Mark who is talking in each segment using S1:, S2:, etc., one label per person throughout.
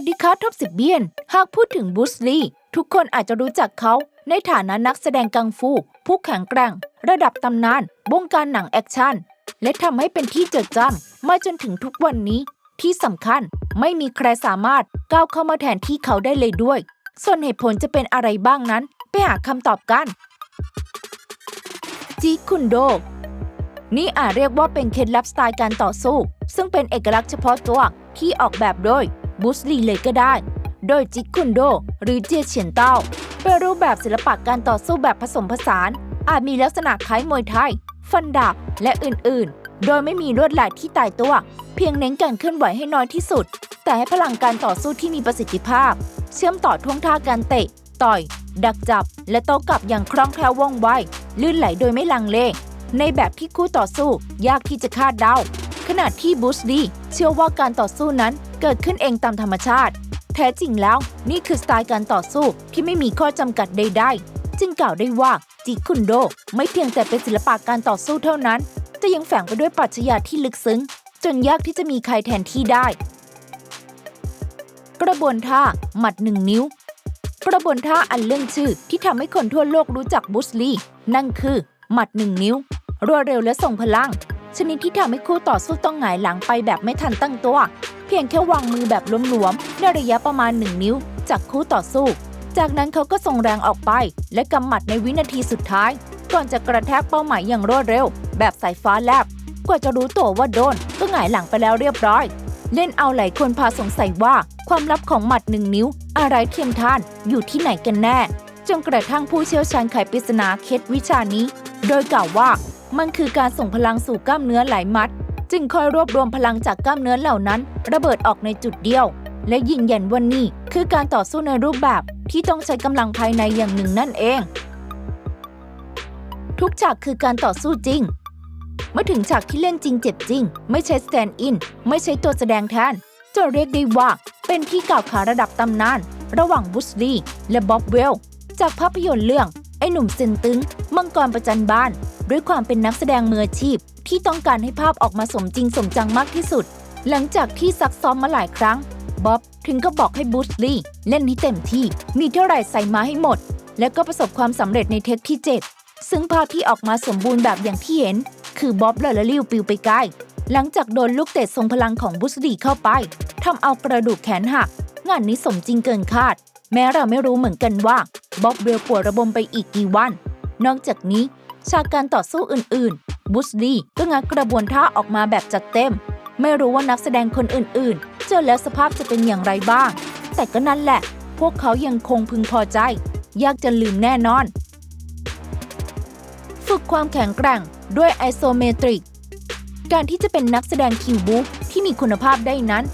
S1: วัสดีครับท็อปสิบเบียน หากพูดถึงบูสลีทุกคนอาจจะรู้จักเขาในฐานะนักแสดงกังฟู ผู้แข็งแกร่ง ระดับตำนานวงการหนังแอคชั่น และทำให้เป็นที่เจดจำมาจนถึงทุกวันนี้ ที่สำคัญไม่มีใครสามารถก้าวเข้ามาแทนที่เขาได้เลยด้วย ส่วนเหตุผลจะเป็นอะไรบ้างนั้น ไปหาคำตอบกัน จีคุนโด นี่อาจเรียกว่าเป็นเคล็ดลับสไตล์การต่อสู้ ซึ่งเป็นเอกลักษณ์เฉพาะตัวที่ออกแบบโดย บุสลีเลยก็ได้ โดยจิกคุนโด หรือเจียเฉียนเต้าเป็นรูปแบบศิลปะการต่อสู้แบบผสมผสาน อาจมีลักษณะคล้ายมวยไทย ฟันดาบและอื่น ๆ โดยไม่มีลวดลายที่ตายตัว เพียงเน้นการเคลื่อนไหวให้น้อยที่สุด แต่ให้พลังการต่อสู้ที่มีประสิทธิภาพ เชื่อมต่อท่วงท่าการเตะ ต่อย ดักจับ และโต้กลับอย่างคล่องแคล่วว่องไวลื่นไหลโดยไม่ลังเลในแบบที่คู่ต่อสู้ยากที่จะคาดเดา ขณะที่บูสดีเชื่อว่าการต่อสู้นั้นเกิดขึ้นเองตามธรรมชาติ แท้จริงแล้วนี่คือสไตล์การต่อสู้ที่ไม่มีข้อจำกัดใดๆ จึงกล่าวได้ว่าจิคุนโดไม่เพียงแต่เป็นศิลปะการต่อสู้เท่านั้นแต่ยังแฝงไปด้วยปรัชญาที่ลึกซึ้ง จนยากที่จะมีใครแทนที่ได้ กระบวนท่าหมัดหนึ่งนิ้ว กระบวนท่าอันเรื่องชื่อที่ทำให้คนทั่วโลกรู้จักบุสลีนั่นคือ หมัดหนึ่งนิ้ว รวดเร็วและทรงพลัง ชนิดที่ทำให้คู่ต่อสู้ต้องหงายหลังไปแบบไม่ทันตั้งตัว เพียงแค่วางมือแบบหลวมๆในระยะประมาณ 1 นิ้ว จากคู่ต่อสู้ จากนั้นเขาก็ส่งแรงออกไป และกำหมัดในวินาทีสุดท้าย ก่อนจะกระแทกเป้าหมายอย่างรวดเร็ว แบบสายฟ้าแลบ กว่าจะรู้ตัวว่าโดน ก็หงายหลังไปแล้วเรียบร้อย เล่นเอาหลายคนพาสงสัยว่าความลับของหมัดหนึ่งนิ้ว อะไรเทียมทานอยู่ที่ไหนกันแน่จนกระทั่งผู้เชี่ยวชาญไขปริศนาเคล็ดวิชานี้ โดยกล่าวว่า มันคือการส่งพลังสู่กล้ามเนื้อหลายมัด จึงคอยรวบรวมพลังจากกล้ามเนื้อเหล่านั้น ระเบิดออกในจุดเดียว และยืนยันว่านี่คือการต่อสู้ในรูปแบบที่ต้องใช้กำลังภายในอย่างหนึ่งนั่นเอง ทุกฉากคือการต่อสู้จริง เมื่อถึงฉากที่เล่นจริงเจ็บจริง ไม่ใช่สแตนด์อิน ไม่ใช่ตัวแสดงแทนจะเรียกได้ว่าเป็นที่กล่าวขานระดับตำนาน ระหว่างบุสลีและบ๊อบเวล จากภาพยนตร์เรื่อง ไอ้หนุ่มเซนตึงมังกรประจันบาน ด้วยความเป็นนักแสดงมืออาชีพ ที่ต้องการให้ภาพออกมาสมจริงสมจังมากที่สุด หลังจากที่ซักซ้อมมาหลายครั้งบ๊อบถึงก็บอกให้บูสลีเล่นให้เต็มที่มีเท่าไหร่ใส่มาให้หมด และก็ประสบความสำเร็จในเทคที่ 7 ซึ่งภาพที่ออกมาสมบูรณ์แบบอย่างที่เห็น คือบ๊อบลอยละลิ้วปิวไปไกลหลังจากโดนลูกเตะทรงพลังของบุสลีเข้าไปทำเอากระดูกแขนหัก งานนี้สมจริงเกินคาด แม้เราไม่รู้เหมือนกันว่าบ๊อบเวลปวดระบมไปอีกกี่วัน นอกจากนี้ ฉากการต่อสู้อื่นๆ บุสลีก็งัดกระบวนท่าออกมาแบบจัดเต็ม ไม่รู้ว่านักแสดงคนอื่นๆ เจอแล้วสภาพจะเป็นอย่างไรบ้าง แต่ก็นั่นแหละ พวกเขายังคงพึงพอใจ ยากจะลืมแน่นอน ฝึกความแข็งแกร่งด้วยไอโซเมตริก การที่จะเป็นนักแสดงคิวบูที่มีคุณภาพได้นั้น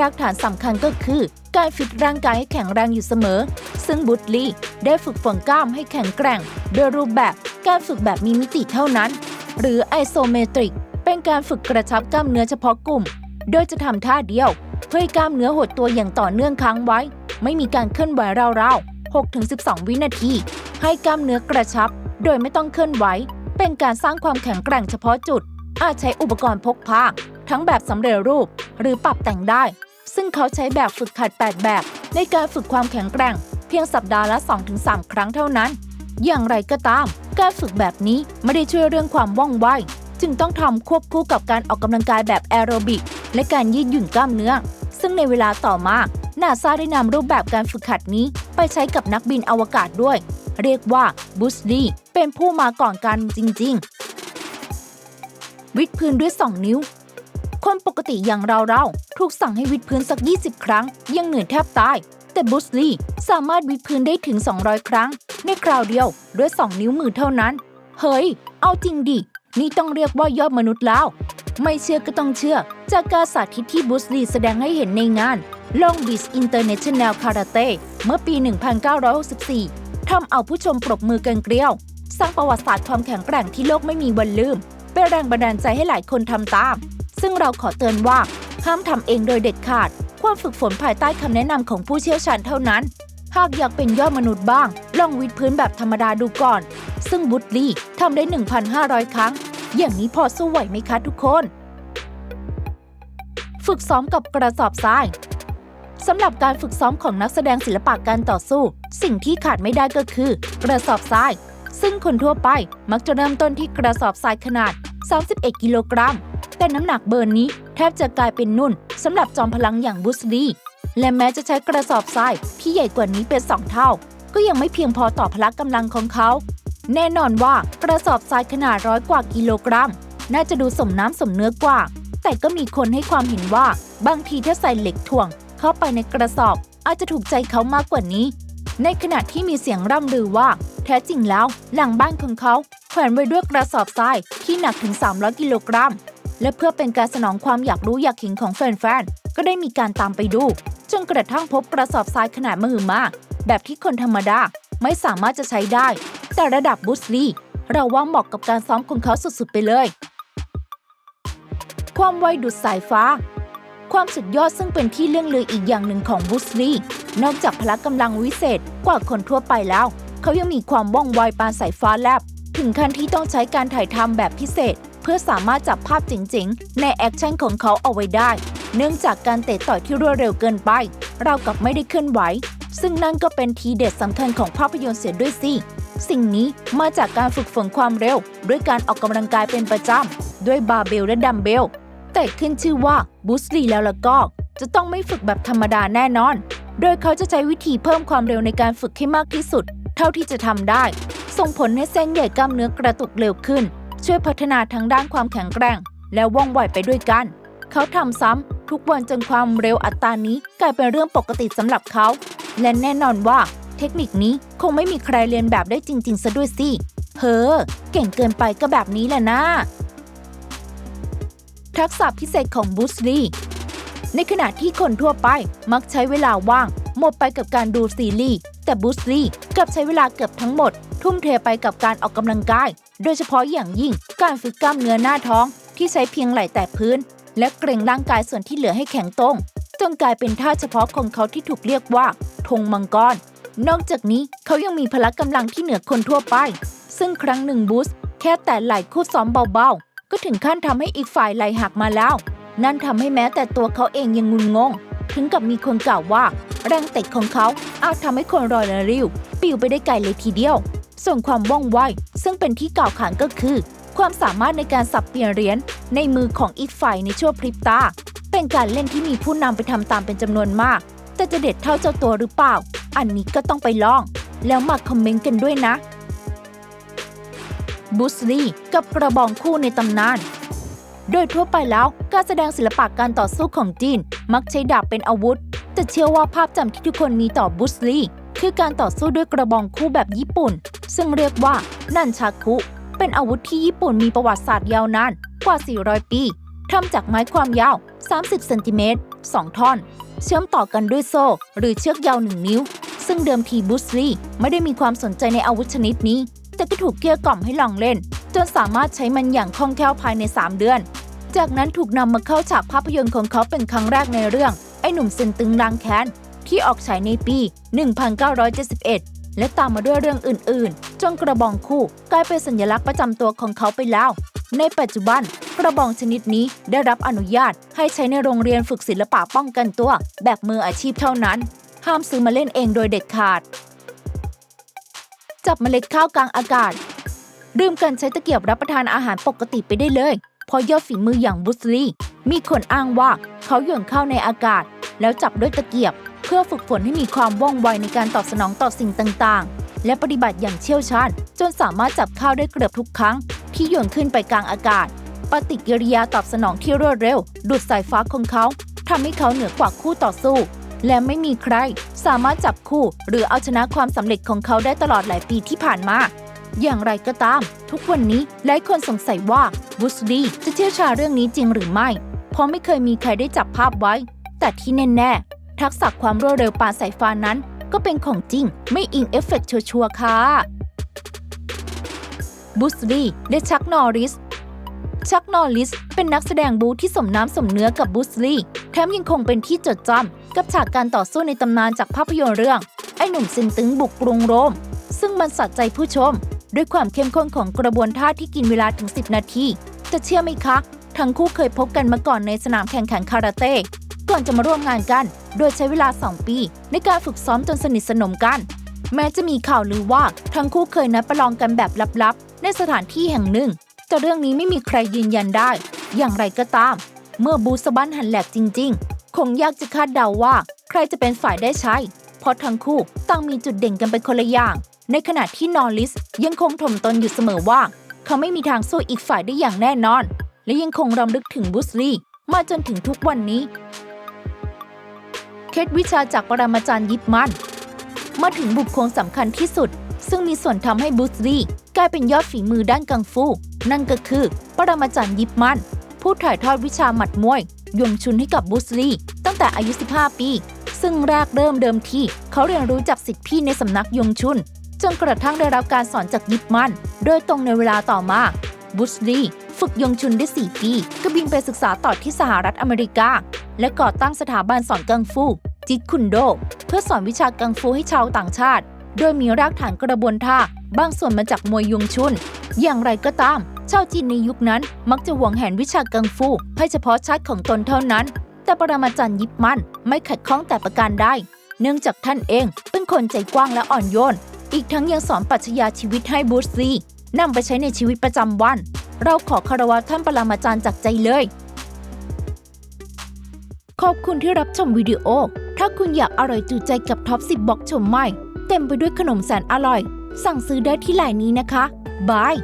S1: รากฐานสำคัญก็คือ การฟิตร่างกายให้แข็งแรงอยู่เสมอ ซึ่งบุตลีได้ฝึกฝนกล้ามให้แข็งแกร่ง โดยรูปแบบการฝึกแบบมีมิติเท่านั้น หรือไอโซเมตริก เป็นการฝึกกระชับกล้ามเนื้อเฉพาะกลุ่ม โดยจะทำท่าเดียว เพื่อให้กล้ามเนื้อหดตัวอย่างต่อเนื่องค้างไว้ ไม่มีการเคลื่อนไหวราวๆ6-12 วินาที ให้กล้ามเนื้อกระชับ โดยไม่ต้องเคลื่อนไหว เป็นการสร้างความแข็งแกร่งเฉพาะจุดอาจใช้อุปกรณ์พกพาทั้งแบบสำเร็จรูปหรือปรับแต่งได้ ซึ่งเขาใช้แบบฝึกขัด 8 แบบ ในการฝึกความแข็งแกร่ง เพียงสัปดาห์ละ 2-3 ครั้งเท่านั้น อย่างไรก็ตาม การฝึกแบบนี้ไม่ได้ช่วยเรื่องความว่องไว จึงต้องทำควบคู่กับการออกกำลังกายแบบแอโรบิก และการยืดหยุ่นกล้ามเนื้อ ซึ่งในเวลาต่อมานาซาได้นำรูปแบบการฝึกขัดนี้ ไปใช้กับนักบินอวกาศด้วย เรียกว่าบุสลีเป็นผู้มาก่อนกันจริง ๆ วิดพื้นด้วย 2 นิ้ว คนปกติอย่างเราๆถูกสั่งให้วิดพื้นสัก 20 ครั้ง ยังเหนื่อยแทบตาย แต่บุสลีสามารถวิดพื้นได้ถึง 200 ครั้ง ในคราวเดียวด้วย 2 นิ้วมือเท่านั้น เฮ้ย เอาจริงดิ นี่ต้องเรียกว่ายอดมนุษย์แล้ว ไม่เชื่อก็ต้องเชื่อ จากการสาธิตที่บุสลีแสดงให้เห็นในงาน Long Beach International Karate เมื่อปี 1964 ทำเอาผู้ชมปรบมือกันเกลียว สร้างประวัติศาสตร์ความแข็งแกร่งที่โลกไม่มีวันลืม เป็นแรงบันดาลใจให้หลายคนทำตาม ซึ่งเราขอเตือนว่าห้ามทำเองโดยเด็ดขาด ควรฝึกฝนภายใต้คำแนะนำของผู้เชี่ยวชาญเท่านั้น หากอยากเป็นยอดมนุษย์บ้าง ลองวิดพื้นแบบธรรมดาดูก่อน ซึ่งบุตลีทำได้ 1,500 ครั้ง อย่างนี้พอสู้ไหวไหมคะทุกคน ฝึกซ้อมกับกระสอบทรายสำหรับการฝึกซ้อมของนักแสดงศิลปะการต่อสู้ สิ่งที่ขาดไม่ได้ก็คือ กระสอบทราย ซึ่งคนทั่วไปมักจะเริ่มต้นที่กระสอบทรายขนาด 31 กิโลกรัม แต่น้ำหนักเบอร์นี้แทบจะกลายเป็นนุ่นสำหรับจอมพลังอย่างบุสลีและแม้จะใช้กระสอบทรายที่ใหญ่กว่านี้เป็น2เท่า ก็ยังไม่เพียงพอต่อพละกำลังของเขา แน่นอนว่ากระสอบทรายขนาดร้อยกว่ากิโลกรัม น่าจะดูสมน้ำสมเนื้อกว่า แต่ก็มีคนให้ความเห็นว่า บางทีถ้าใส่เหล็กถ่วง เข้าไปในกระสอบ อาจจะถูกใจเขามากกว่านี้ ในขณะที่มีเสียงร่ำลือว่า แท้จริงแล้วหลังบ้านของเขาแขวนไว้ด้วยกระสอบทรายที่หนักถึง 300 กิโลกรัม และเพื่อเป็นการสนองความอยากรู้อยากเห็นของแฟนๆ ก็ได้มีการตามไปดู จนกระทั่งพบกระสอบทรายขนาดมหึมา แบบที่คนธรรมดาไม่สามารถจะใช้ได้ แต่ระดับบุสลีเราว่าเหมาะกับการซ้อมของเขาสุดๆไปเลย ความไวดุดสายฟ้า ความสุดยอดซึ่งเป็นที่เรื่องลืออีกอย่างหนึ่งของบุสลีนอกจากพละกำลังวิเศษกว่าคนทั่วไปแล้ว เขายังมีความว่องไวปานสายฟ้าแลบ ถึงขั้นที่ต้องใช้การถ่ายทำแบบพิเศษ เพื่อสามารถจับภาพจริงๆ ในแอคชั่นของเขาเอาไว้ได้ เนื่องจากการเตะต่อยที่รวดเร็วเกินไป เรากับไม่ได้เคลื่อนไหว ซึ่งนั่นก็เป็นทีเด็ดสำคัญของภาพยนตร์เสียด้วยสิ สิ่งนี้มาจากการฝึกฝนความเร็ว ด้วยการออกกำลังกายเป็นประจำด้วยบาร์เบลและดัมเบล แต่ขึ้นชื่อว่าบูสลีแล้วละก็ จะต้องไม่ฝึกแบบธรรมดาแน่นอน โดยเขาจะใช้วิธีเพิ่มความเร็วในการฝึกให้มากที่สุด เท่าที่จะทำได้ ส่งผลให้เส้นใหญ่กล้ามเนื้อกระตุกเร็วขึ้น ช่วยพัฒนาทางด้านความแข็งแกร่ง และว่องไวไปด้วยกัน เขาทำซ้ำทุกวันจนความเร็วอัตรานี้กลายเป็นเรื่องปกติสำหรับเขา และแน่นอนว่าเทคนิคนี้คงไม่มีใครเรียนแบบได้จริง ๆ ซะด้วยสิ เฮ้อ เก่งเกินไปก็แบบนี้แหละนะ ทักษะพิเศษของบูสลีในขณะที่คนทั่วไปมักใช้เวลาว่าง หมดไปกับการดูซีรีส์แต่บูสลีกลับใช้เวลาเกือบทั้งหมด ทุ่มเทไปกับการออกกำลังกาย โดยเฉพาะอย่างยิ่งการฝึกกล้ามเนื้อหน้าท้องที่ใช้เพียงไหล่แตะพื้น และเกรงร่างกายส่วนที่เหลือให้แข็งตรงจนกลายเป็นท่าเฉพาะของเขาที่ถูกเรียกว่าธงมังกร นอกจากนี้เขายังมีพละกำลังที่เหนือคนทั่วไป ซึ่งครั้งหนึ่งบูสแค่แต่ไหล่คู่ซ้อมเบาๆ ก็ถึงขั้นทำให้อีกฝ่ายไหลหักมาแล้ว นั่นทำให้แม้แต่ตัวเขาเองยังงุนงง ถึงกับมีคนกล่าวว่า แรงเตะของเขาอาจทำให้คนรอยละริ้วปิวไปได้ไกลเลยทีเดียว ส่วนความว่องไวซึ่งเป็นที่กล่าวขานก็คือ ความสามารถในการสับเปลี่ยนเหรียญในมือของอีกฝ่ายในชั่วพริบตา เป็นการเล่นที่มีผู้นำไปทำตามเป็นจำนวนมาก แต่จะเด็ดเท่าเจ้าตัวหรือเปล่า อันนี้ก็ต้องไปลอง แล้วมาคอมเมนต์กันด้วยนะบุสลีกับกระบองคู่ในตำนาน โดยทั่วไปแล้วการแสดงศิลปะการต่อสู้ของจีน มักใช้ดาบเป็นอาวุธ แต่เชื่อว่าภาพจำที่ทุกคนมีต่อบุสลี คือการต่อสู้ด้วยกระบองคู่แบบญี่ปุ่น ซึ่งเรียกว่านันชาคุ เป็นอาวุธที่ญี่ปุ่นมีประวัติศาสตร์ยาวนานกว่า 400 ปีทำจากไม้ความยาว 30 เซนติเมตร 2 ท่อน เชื่อมต่อกันด้วยโซ่ หรือเชือกยาว 1 นิ้ว ซึ่งเดิมทีบุสลีไม่ได้มีความสนใจในอาวุธชนิดนี้ แต่ก็ถูกเกลี้ยกล่อมให้ลองเล่น จนสามารถใช้มันอย่างคล่องแคล่วภายใน 3 เดือน จากนั้นถูกนำมาเข้าฉากภาพยนตร์ของเขาเป็นครั้งแรกในเรื่อง ไอ้หนุ่มเซนตึงรังแค้น ที่ออกฉายในปี 1971 และตามมาด้วยเรื่องอื่นๆ จนกระบองคู่กลายเป็นสัญลักษณ์ประจำตัวของเขาไปแล้ว ในปัจจุบันกระบองชนิดนี้ได้รับอนุญาตให้ใช้ในโรงเรียนฝึกศิลปะป้องกันตัว แบบมืออาชีพเท่านั้น ห้ามซื้อมาเล่นเองโดยเด็ดขาด จับเมล็ดข้าวกลางอากาศดื่มกันใช้ตะเกียบรับประทานอาหารปกติไปได้เลยเพอยอดฝีมืออย่างบุสลีมีคนอ้างว่าเขาหย่อนข้าวในอากาศ แล้วจับด้วยตะเกียบ เพื่อฝึกฝนให้มีความว่องไวในการตอบสนองต่อสิ่งต่างๆ และปฏิบัติอย่างเชี่ยวชาญจนสามารถจับข้าวได้เกือบทุกครั้ง ที่โยนขึ้นไปกลางอากาศ ปฏิกิริยาตอบสนองที่รวดเร็วดุดสายฟ้าของเขาทำให้เขาเหนือกว่าคู่ต่อสู้ และไม่มีใคร สามารถจับคู่ หรือเอาชนะความสำเร็จของเขาได้ตลอดหลายปีที่ผ่านมาอย่างไรก็ตาม ทุกวันนี้หลายคนสงสัยว่าบุสลีจะเชี่ยวชาญเรื่องนี้จริงหรือไม่ เพราะไม่เคยมีใครได้จับภาพไว้ แต่ที่แน่ๆ ทักษะความรวดเร็วปาสายฟ้านั้น ก็เป็นของจริง ไม่อิงเอฟเฟกต์ชัวร์ๆค่ะบุสลีและชักนอริส ชักนอริส เป็นนักแสดงบูที่สมน้ำสมเนื้อกับบุสลีแถมยังคงเป็นที่จดจำกับฉากการต่อสู้ในตำนานจากภาพยนตร์เรื่อง ไอ้หนุ่มซินตึงบุกกรุงโรม ซึ่งมันสะใจผู้ชม ด้วยความเข้มข้นของกระบวนท่าที่กินเวลาถึง 10 นาที จะเชื่อไหมคะ ทั้งคู่เคยพบกันมาก่อนในสนามแข่งขันคาราเต้ ก่อนจะมาร่วมงานกัน โดยใช้เวลา 2 ปี ในการฝึกซ้อมจนสนิทสนมกัน แม้จะมีข่าวลือว่าทั้งคู่เคยนัดประลองกันแบบลับๆ ในสถานที่แห่งหนึ่ง แต่เรื่องนี้ไม่มีใครยืนยันได้ อย่างไรก็ตาม เมื่อบูสบันหันแหลกจริง ๆ คงยากจะคาดเดาว่า ใครจะเป็นฝ่ายได้ใช้ เพราะทั้งคู่ต่างมีจุดเด่นกันเป็นคนละอย่าง ในขณะที่นอริสยังคงถ่มตนอยู่เสมอว่า เขาไม่มีทางสู้อีกฝ่ายได้อย่างแน่นอน และยังคงรำลึกถึงบุสลีมาจนถึงทุกวันนี้ เคล็ดวิชาจากปรมาจารย์ยิปมัน มาถึงบุคคลสำคัญที่สุด ซึ่งมีส่วนทำให้บุสลีกลายเป็นยอดฝีมือด้านกังฟู นั่นก็คือ ปรมาจารย์ยิปมัน ผู้ถ่ายทอดวิชาหมัดมวย ยงชุนให้กับบุสลีตั้งแต่อายุ 15 ปี ซึ่งแรกเริ่มเดิมทีเขาเรียนรู้จากสิทธิพี่ในสำนักยงชุน จนกระทั่งได้รับการสอนจากยิปมัน โดยตรงในเวลาต่อมาบุสลี ฝึกยงชุนได้ 4 ปี ก็บินไปศึกษาต่อที่สหรัฐอเมริกา และก่อตั้งสถาบันสอนกังฟู จิตคุนโด เพื่อสอนวิชากังฟูให้ชาวต่างชาติ โดยมีรากฐานกระบวนท่าบางส่วนมาจากมวยยงชุน อย่างไรก็ตาม ชาวจีนในยุคนั้นมักจะหวงแหนวิชากังฟู ให้เฉพาะชาติของตนเท่านั้น แต่ปรมาจารย์ยิปมันไม่ขัดข้องแต่ประการใดเนื่องจากท่านเองเป็นคนใจกว้างและอ่อนโยน อีกทั้งยังสอนปรัชญาชีวิตให้บูสลีนำไปใช้ในชีวิตประจำวัน เราขอคารวะท่านปรมาจารย์จากใจเลย ขอบคุณที่รับชมวิดีโอ ถ้าคุณอยากอร่อยจูใจกับท็อป 10บ็อกชมใหม่ เต็มไปด้วยขนมแสนอร่อย สั่งซื้อได้ที่ไลน์นี้นะคะบาย